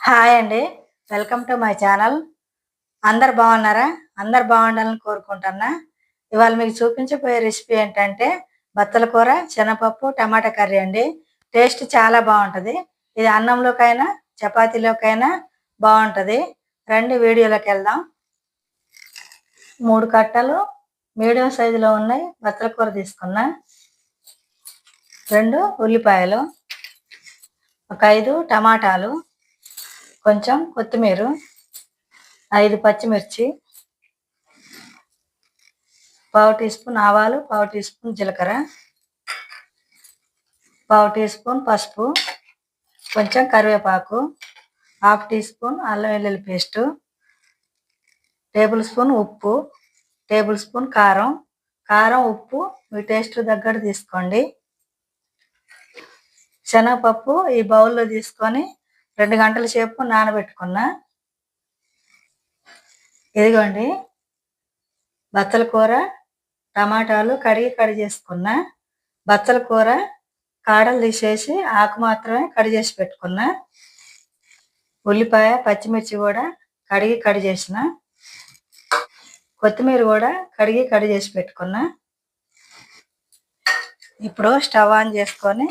Hi అండి. Welcome to my channel. అందరు బాగున్నారా? అందరు బాగుండాలని కోరుకుంటున్నా. ఇవాళ మీకు చూపించబోయే రెసిపీ ఏంటంటే బత్తల కూర శనగపప్పు టమాటా కర్రీ అండి. టేస్ట్ చాలా బాగుంటుంది. ఇది అన్నంలోకైనా చపాతీలోకైనా బాగుంటుంది. రండి వీడియోలోకి వెళ్దాం. మూడు కట్టలు మీడియం సైజులో ఉన్నాయి. బత్తల కూర తీసుకున్నా. రెండు ఉల్లిపాయలు ఒక ఐదు టమాటాలు కొంచెం కొత్తిమీర ఐదు పచ్చిమిర్చి పావు టీ స్పూన్ ఆవాలు పావు టీ స్పూన్ జీలకర్ర పావు టీ స్పూన్ పసుపు కొంచెం కరివేపాకు హాఫ్ టీ స్పూన్ అల్లం వెల్లుల్లి పేస్టు టేబుల్ స్పూన్ ఉప్పు టేబుల్ స్పూన్ కారం. కారం ఉప్పు మీ టేస్ట్ తగ్గట్టు తీసుకోండి. శనగపప్పు ఈ బౌల్లో తీసుకొని రెండు గంటల సేపు నానబెట్టుకున్నా. ఇదిగోండి. బత్తల కూర టమాటాలు కడిగి కడి చేసుకున్నా. బత్తల కూర కాడలు తీసేసి ఆకు మాత్రమే కడి చేసి పెట్టుకున్నా. ఉల్లిపాయ పచ్చిమిర్చి కూడా కడిగి కడి చేసిన. కొత్తిమీర కూడా కడిగి కడి చేసి పెట్టుకున్నా. ఇప్పుడు స్టవ్ ఆన్ చేసుకొని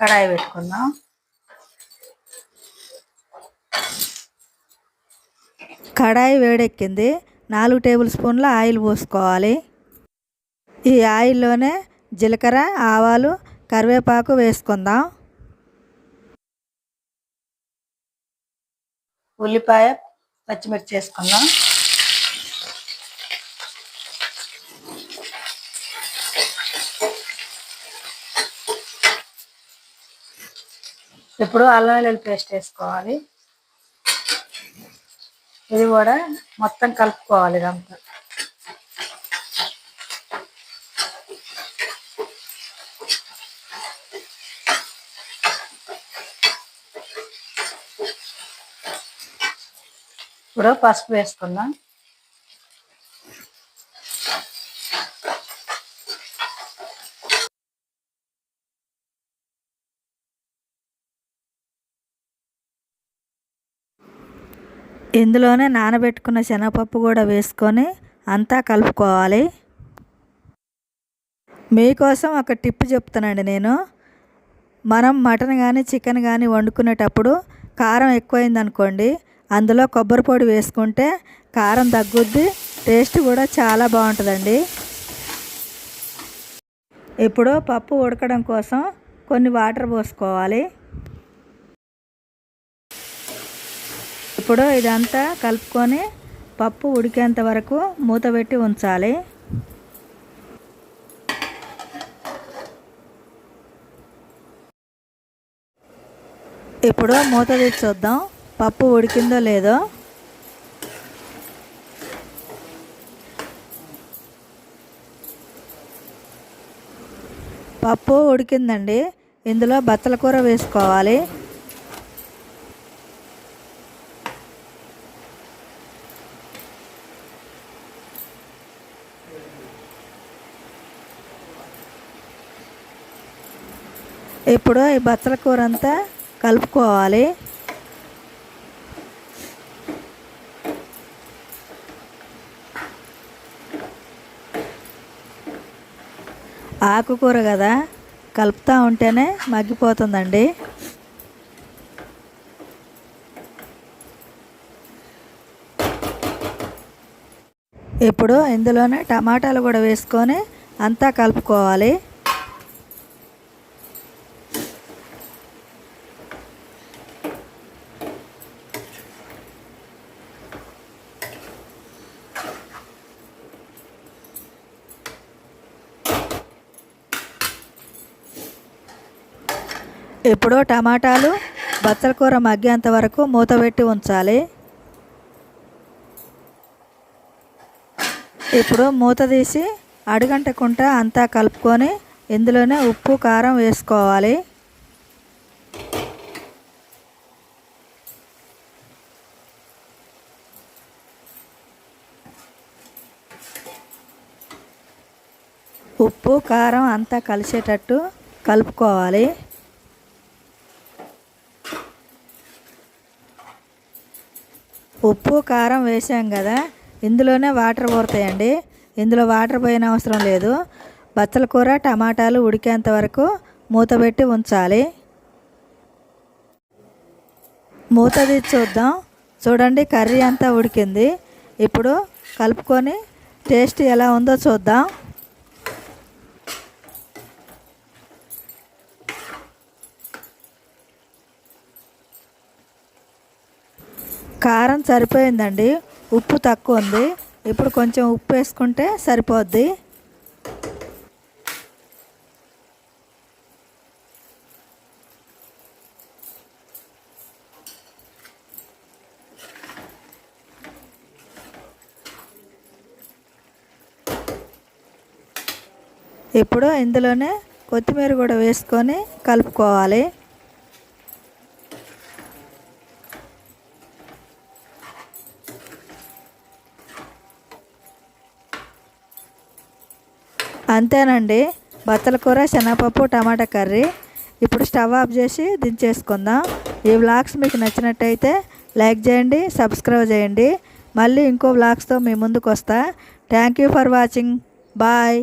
కడాయి పెట్టుకుందాం. కడాయి వేడెక్కింది. నాలుగు టేబుల్ స్పూన్ల ఆయిల్ పోసుకోవాలి. ఈ ఆయిల్లోనే జీలకర్ర ఆవాలు కరివేపాకు వేసుకుందాం. ఉల్లిపాయ పచ్చిమిర్చి వేసుకుందాం. ఇప్పుడు అల్లం వెల్లుల్లి పేస్ట్ వేసుకోవాలి. ఇది కూడా మొత్తం కలుపుకోవాలి ఇదంతా. ఇప్పుడు పసుపు వేసుకుందాం. ఇందులోనే నానబెట్టుకున్న శనగపప్పు కూడా వేసుకొని అంతా కలుపుకోవాలి. మీకోసం ఒక టిప్ చెప్తానండి నేను. మనం మటన్ కానీ చికెన్ కానీ వండుకునేటప్పుడు కారం ఎక్కువైంది అనుకోండి అందులో కొబ్బరి పొడి వేసుకుంటే కారం తగ్గుద్ది టేస్ట్ కూడా చాలా బాగుంటుందండి. ఇప్పుడు పప్పు ఉడకడం కోసం కొన్ని వాటర్ పోసుకోవాలి. ఇప్పుడు ఇదంతా కలుపుకొని పప్పు ఉడికేంత వరకు మూత పెట్టి ఉంచాలి. ఇప్పుడు మూత తీసి చూద్దాం. పప్పు ఉడికిందో లేదో. పప్పు ఉడికిందండి. ఇందులో బత్తల కూర వేసుకోవాలి. ఇప్పుడు ఈ బచ్చల కూర అంతా కలుపుకోవాలి. ఆకుకూర కదా కలుపుతూ ఉంటేనే మగ్గిపోతుందండి. ఇప్పుడు ఇందులోనే టమాటాలు కూడా వేసుకొని అంతా కలుపుకోవాలి. ఇప్పుడు టమాటాలు బచ్చల కూర మగ్గేంత వరకు మూత పెట్టి ఉంచాలి. ఇప్పుడు మూత తీసి అడుగంటకుంట అంతా కలుపుకొని ఇందులోనే ఉప్పు కారం వేసుకోవాలి. ఉప్పు కారం అంతా కలిసేటట్టు కలుపుకోవాలి. ఉప్పు కారం వేసాం కదా ఇందులోనే వాటర్ పోతాయండి ఇందులో వాటర్ పోయిన అవసరం లేదు. బచ్చల కూర టమాటాలు ఉడికేంత వరకు మూత పెట్టి ఉంచాలి. మూత తీసి చూద్దాం. చూడండి కర్రీ అంతా ఉడికింది. ఇప్పుడు కలుపుకొని టేస్ట్ ఎలా ఉందో చూద్దాం. కారం సరిపోయిందండి. ఉప్పు తక్కువ ఉంది. ఇప్పుడు కొంచెం ఉప్పు వేసుకుంటే సరిపోద్ది. ఇప్పుడు ఇందులోనే కొత్తిమీర కూడా వేసుకొని కలుపుకోవాలి. అంతేనండి. బత్తల కూర శనగపప్పు టమాటా కర్రీ. ఇప్పుడు స్టవ్ ఆఫ్ చేసి దించేసుకుందాం. ఈ వ్లాగ్స్ మీకు నచ్చినట్టయితే లైక్ చేయండి సబ్స్క్రైబ్ చేయండి. మళ్ళీ ఇంకో వ్లాగ్స్తో మీ ముందుకు వస్తా thank you for watching. Bye.